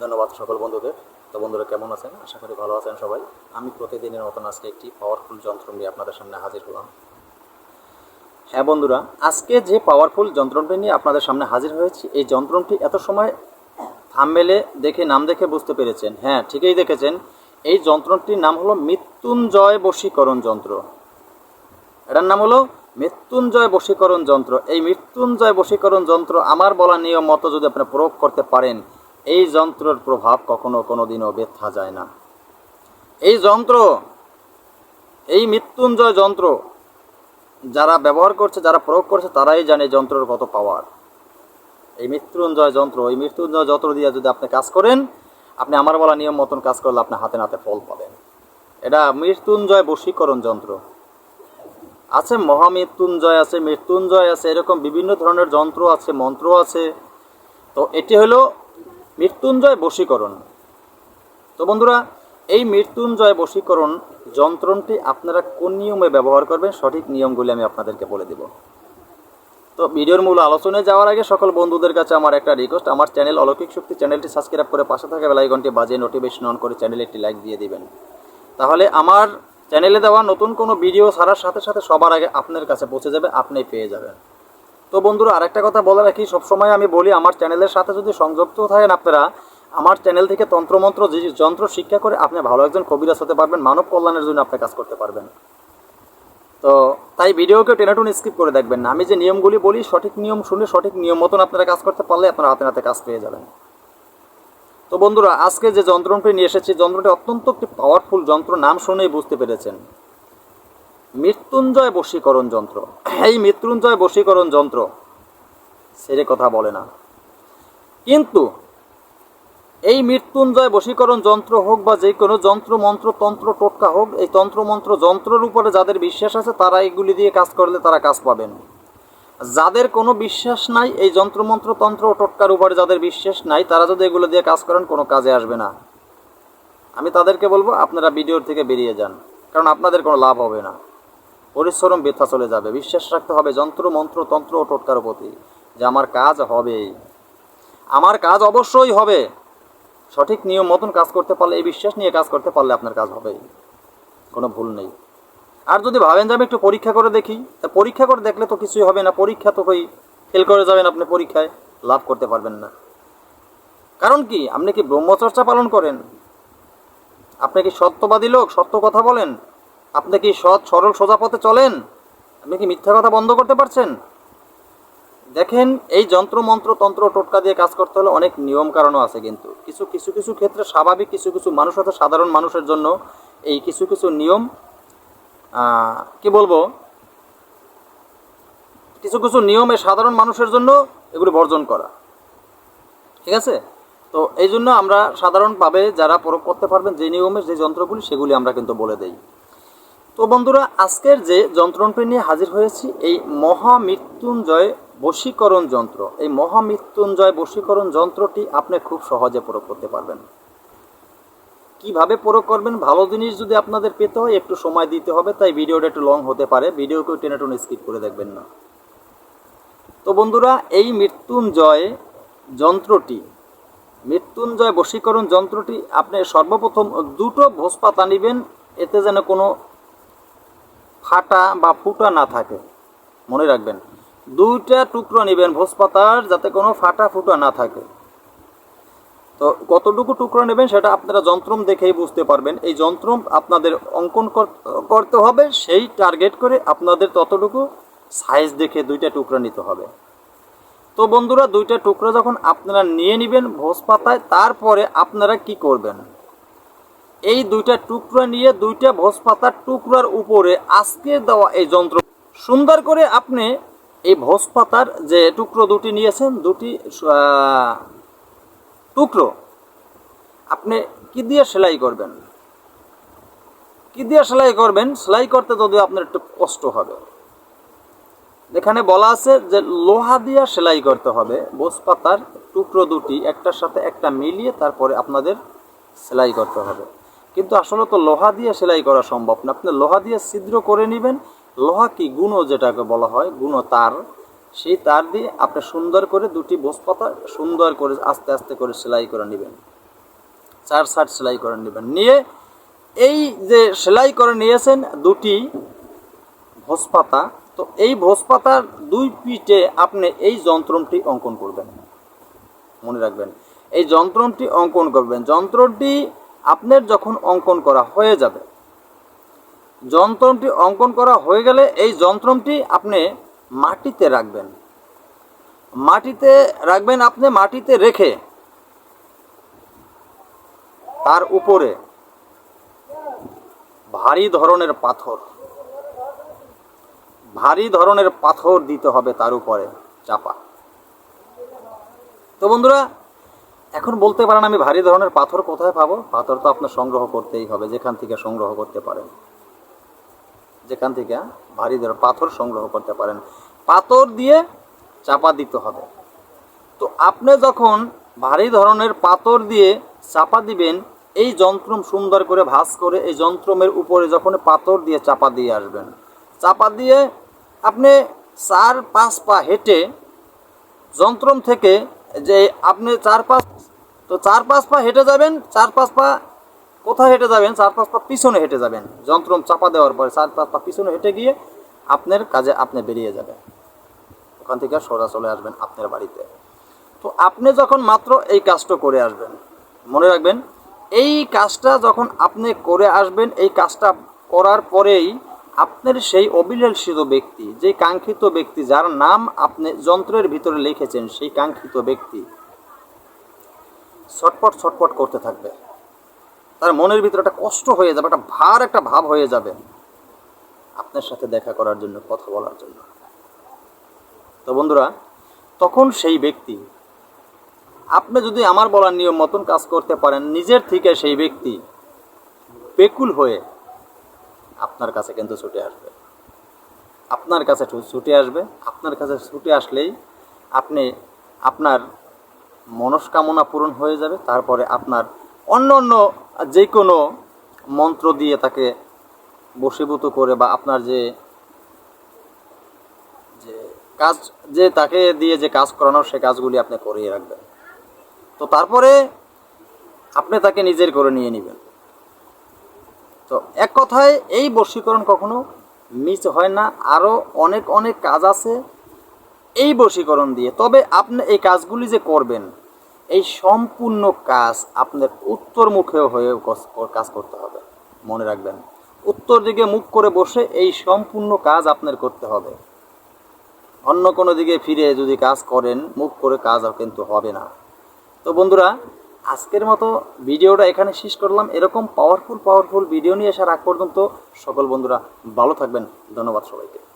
ধন্যবাদ সকল বন্ধুদের তো বন্ধুরা, কেমন আছেন? আশা করি ভালো আছেন সবাই। আমি প্রতিদিনের মতন আজকে একটি পাওয়ারফুল যন্ত্র নিয়ে আপনাদের সামনে হাজির হলাম। হ্যাঁ বন্ধুরা, আজকে যে পাওয়ারফুল যন্ত্রটি নিয়ে আপনাদের সামনে হাজির হয়েছি, এই যন্ত্রটি এত সময় থামমেলে দেখে, নাম দেখে বুঝতে পেরেছেন। হ্যাঁ ঠিকই দেখেছেন। এই যন্ত্রটির নাম হলো মৃত্যুঞ্জয় বশীকরণ যন্ত্র। এটার নাম হলো মৃত্যুঞ্জয় বশীকরণ যন্ত্র। এই মৃত্যুঞ্জয় বশীকরণ যন্ত্র আমার বলা নিয়ম মতো যদি আপনি প্রয়োগ করতে পারেন এই যন্ত্রের প্রভাব কখনো কোনো দিনও ব্যথা যায় না। এই যন্ত্র, এই মৃত্যুঞ্জয় যন্ত্র যারা ব্যবহার করছে, যারা প্রয়োগ করছে, তারাই জানে যন্ত্রের কত পাওয়ার এই মৃত্যুঞ্জয় যন্ত্র, এই মৃত্যুঞ্জয় যন্ত্র দিয়ে যদি আপনি কাজ করেন, আপনি আমার বলা নিয়ম মতন কাজ করলে আপনি হাতে নাতে ফল পাবেন। এটা মৃত্যুঞ্জয় বশীকরণ যন্ত্র। আছে মহামৃত্যুঞ্জয়, আছে মৃত্যুঞ্জয়, আছে এরকম বিভিন্ন ধরনের যন্ত্র আছে, মন্ত্র আছে। তো এটি হলো মৃত্যুঞ্জয় বশীকরণ। তো বন্ধুরা, এই মৃত্যুঞ্জয় বশীকরণ যন্ত্রণটি আপনারা কোন নিয়মে ব্যবহার করবেন, সঠিক নিয়মগুলি আমি আপনাদেরকে বলে দেব। তো ভিডিওর মূল আলোচনায় যাওয়ার আগে সকল বন্ধুদের কাছে আমার একটা রিকোয়েস্ট আমার চ্যানেল অলৌকিক শক্তি চ্যানেলটি সাবস্ক্রাইব করে পাশে থাকা বেলাইকনটি বাজিয়ে নোটিফিকেশন অন করে চ্যানেলে একটি লাইক দিয়ে দিবেন। তাহলে আমার চ্যানেলে দেওয়া নতুন কোনো ভিডিও ছাড়ার সাথে সাথে সবার আগে আপনার কাছে পৌঁছে যাবে আপনি পেয়ে যাবেন। তো বন্ধুরা, আরেকটা কথা বলে রাখি, সবসময় আমি বলি, আমার চ্যানেলের সাথে যদি সংযুক্ত থাকেন আপনারা, আমার চ্যানেল থেকে তন্ত্রমন্ত্র যে যন্ত্র শিক্ষা করে আপনি ভালো একজন কবিরাজ হতে পারবেন, মানব কল্যাণের জন্য আপনি কাজ করতে পারবেন। তো তাই ভিডিওকে টেনাটুন স্কিপ করে দেখবেন না। আমি যে নিয়মগুলি বলি, সঠিক নিয়ম শুনে সঠিক নিয়ম মতন আপনারা কাজ করতে পারলে আপনারা হাতে হাতে কাজ পেয়ে যাবেন। তো বন্ধুরা, আজকে যে যন্ত্রটি নিয়ে এসেছি, যন্ত্রটি অত্যন্ত একটি পাওয়ারফুল যন্ত্র, নাম শুনেই বুঝতে পেরেছেন। মৃত্যুঞ্জয় বশীকরণ যন্ত্র। এই মৃত্যুঞ্জয় বশীকরণ যন্ত্র, সেরে কথা বলে না। কিন্তু এই মৃত্যুঞ্জয় বশীকরণ যন্ত্র হোক বা যে কোনো যন্ত্র, মন্ত্র, তন্ত্র, টোটকা হোক, এই তন্ত্র, মন্ত্র, যন্ত্রের উপরে যাদের বিশ্বাস আছে, তারা এগুলি দিয়ে কাজ করলে তারা কাজ পাবেন। যাদের কোনো বিশ্বাস নাই, এই যন্ত্রমন্ত্র তন্ত্র ও টোটকার উপরে যাদের বিশ্বাস নাই, তারা যদি এগুলো দিয়ে কাজ করেন, কোনো কাজে আসবে না। আমি তাদেরকে বলব, আপনারা ভিডিওর থেকে বেরিয়ে যান, কারণ আপনাদের কোনো লাভ হবে না। পরিশ্রম বৃথা চলে যাবে। বিশ্বাস রাখতে হবে, যন্ত্র, মন্ত্র, তন্ত্র ও টোটকার প্রতি যে আমার কাজ হবেই আমার কাজ অবশ্যই হবে। সঠিক নিয়ম মতন কাজ করতে পারলে, এই বিশ্বাস নিয়ে কাজ করতে পারলে আপনার কাজ হবেই কোনো ভুল নেই। আর যদি ভাবেন যে আমি একটু পরীক্ষা করে দেখি, তা পরীক্ষা করে দেখলে তো কিছুই হবে না। পরীক্ষা তো কই ফেল করে যাবেন আপনি পরীক্ষায়, লাভ করতে পারবেন না। কারণ কি? আপনি কি ব্রহ্মচর্চা পালন করেন? আপনি কি সত্যবাদী লোক? সত্য কথা বলেন? আপনি কি সৎ, সরল, সোজা পথে চলেন? আপনি কি মিথ্যা কথা বন্ধ করতে পারছেন? দেখেন, এই যন্ত্র, মন্ত্র, তন্ত্র, টোটকা দিয়ে কাজ করতে হলে অনেক নিয়ম কারণও আছে কিন্তু। কিছু কিছু কিছু ক্ষেত্রে স্বাভাবিক, কিছু কিছু মানুষ আছে সাধারণ মানুষের জন্য এই কিছু কিছু নিয়ম কি বলব? কিছু কিছু নিয়মে সাধারণ মানুষের জন্য এগুলো বর্জন করা। ঠিক আছে? তো এই জন্য আমরা সাধারণভাবে যারা প্রয়োগ করতে পারবেন যে নিয়মের যে যন্ত্রগুলি, সেগুলি আমরা কিন্তু বলে দেই। তো বন্ধুরা, আজকের যে যন্ত্রটি নিয়ে হাজির হয়েছি, এই মহামৃত্যুঞ্জয় বশীকরণ যন্ত্র। এই মহামৃত্যুঞ্জয় বশীকরণ যন্ত্রটি আপনি খুব সহজে প্রয়োগ করতে পারবেন। কীভাবে প্রয়োগ করবেন? ভালো জিনিস যদি আপনাদের পেতে হয়, একটু সময় দিতে হবে, তাই ভিডিওটা একটু লং হতে পারে। ভিডিওকেও টেনে টেনে স্কিপ করে দেখবেন না। তো বন্ধুরা, এই মৃত্যুঞ্জয় যন্ত্রটি, মৃত্যুঞ্জয় বশীকরণ যন্ত্রটি, আপনি সর্বপ্রথম দুটো ভোজ পাতা নেবেন, এতে যেন কোনো ফাটা বা ফুটা না থাকে। মনে রাখবেন, দুইটা টুকরো নেবেন ভোজ পাতার যাতে কোনো ফাটা ফুটা না থাকে। তো কতটুকু টুকরো নেবেন সেটা আপনারা যন্ত্রম দেখেই বুঝতে পারবেন। এই যন্ত্রম আপনাদের অঙ্কন কর- করতে হবে, সেই টার্গেট করে আপনাদের ততটুকু সাইজ দেখে দুইটা টুকরো নিতে হবে। তো বন্ধুরা, দুইটা টুকরো যখন আপনারা নিয়ে নেবেন ভোজ পাতায় তারপরে আপনারা কি করবেন? এই দুইটা টুকরা নিয়ে দুইটা ভোজ পাতার টুকরার উপরে আজকে দেওয়া এই যন্ত্র। সুন্দর করে আপনি এই ভোজ পাতার যে টুকরো দুটি নিয়েছেন, দুটি টুকরো, আপনি কি দিয়ে সেলাই করবেন? কি দিয়ে সেলাই করবেন? সেলাই করতে যদি আপনার একটু কষ্ট হবে। এখানে বলা আছে যে লোহা দিয়ে সেলাই করতে হবে। বোস পাতার টুকরো দুটি একটার সাথে একটা মিলিয়ে তারপরে আপনাদের সেলাই করতে হবে। কিন্তু আসলে তো লোহা দিয়ে সেলাই করা সম্ভব না। আপনি লোহা দিয়ে ছিদ্র করে নেবেন। লোহা কি গুণো যেটাকে বলা হয় গুণো তার। সেই তার দিয়ে আপনি সুন্দর করে দুটি বোস পাতা সুন্দর করে আস্তে আস্তে করে সেলাই করে নেবেন। চার সাইড সেলাই করে নেবেন। নিয়ে এই যে সেলাই করে নিয়েছেন দুটি ভোজ পাতা তো এই ভোজ পাতার দুই পিঠে আপনি এই যন্ত্রটি অঙ্কন করবেন। মনে রাখবেন। এই যন্ত্রটি অঙ্কন করবেন। যন্ত্রটি আপনার যখন অঙ্কন করা হয়ে যাবে, যন্ত্রটি অঙ্কন করা হয়ে গেলে এই যন্ত্রটি আপনি মাটিতে রাখবেন। মাটিতে রাখবেন আপনি মাটিতে রেখে তার উপরে ভারী ধরনের পাথর, ভারী ধরনের পাথর দিতে হবে তার উপরে, চাপা। তো বন্ধুরা এখন বলতে পারেন আমি ভারী ধরনের পাথর কোথায় পাবো? পাথর তো আপনার সংগ্রহ করতেই হবে, যেখান থেকে সংগ্রহ করতে পারেন। যেখান থেকে ভারী ধরনের পাথর সংগ্রহ করতে পারেন। পাথর দিয়ে চাপা দিতে হবে। তো আপনি যখন ভারী ধরনের পাথর দিয়ে চাপা দিবেন, এই যন্ত্রম সুন্দর করে ভাঁজ করে এই যন্ত্রমের উপরে যখন পাথর দিয়ে চাপা দিয়ে আসবেন, চাপা দিয়ে আপনি চার পাঁচ পা হেঁটে যন্ত্রম থেকে যে আপনি চার পাঁচ তো চার পাঁচ পা হেঁটে যাবেন, চার পাঁচ পা কোথায় হেঁটে যাবেন? চার পাঁচ পা পিছনে হেঁটে যাবেন। যন্ত্র চাপা দেওয়ার পরে চার পাঁচ পা পিছনে হেঁটে গিয়ে আপনার কাজে আপনি বেরিয়ে যাবেন। ওখান থেকে সোজা চলে আসবেন আপনার বাড়িতে। তো আপনি যখন মাত্র এই কাজটা করে আসবেন, মনে রাখবেন, এই কাজটা যখন আপনি করে আসবেন, এই কাজটা করার পরেই আপনার সেই অভিলাষিত ব্যক্তি, যে কাঙ্ক্ষিত ব্যক্তি যার নাম আপনি যন্ত্রের ভিতরে লিখেছেন, সেই কাঙ্ক্ষিত ব্যক্তি ছটপট ছটপট করতে থাকবে। তার মনের ভিতরে একটা কষ্ট হয়ে যাবে, একটা ভার, একটা ভাব হয়ে যাবে। আপনার সাথে দেখা করার জন্য, কথা বলার জন্য। তো বন্ধুরা, তখন সেই ব্যক্তি, আপনি যদি আমার বলার নিয়ম মতন কাজ করতে পারেন, নিজের থেকে সেই ব্যক্তি বেকুল হয়ে আপনার কাছে কিন্তু ছুটে আসবে। আপনার কাছে ছুটে আসবে, আপনার কাছে ছুটে আসলেই আপনি আপনার মনস্কামনা পূরণ হয়ে যাবে, তারপরে আপনার অন্য অন্য যে কোনো মন্ত্র দিয়ে তাকে বশীভূত করে বা আপনার যে যে কাজ, যে তাকে দিয়ে যে কাজ করানোর সে কাজগুলি আপনি করিয়ে রাখবেন। তো তারপরে আপনি তাকে নিজের করে নিয়ে নেবেন। তো এক কথায় এই বশীকরণ কখনো মিস হয় না। আরও অনেক অনেক কাজ আছে এই বশীকরণ দিয়ে। তবে আপনি এই কাজগুলি যে করবেন, এই সম্পূর্ণ কাজ আপনার উত্তর মুখেও হয়ে কাজ করতে হবে। মনে রাখবেন, উত্তর দিকে মুখ করে বসে এই সম্পূর্ণ কাজ আপনার করতে হবে। অন্য কোনো দিকে ফিরে যদি কাজ করেন, মুখ করে কাজ কিন্তু হবে না। তো বন্ধুরা, আজকের মতো ভিডিওটা এখানে শেষ করলাম। এরকম পাওয়ারফুল পাওয়ারফুল ভিডিও নিয়ে আসার আগ পর্যন্ত সকল বন্ধুরা ভালো থাকবেন। ধন্যবাদ সবাইকে।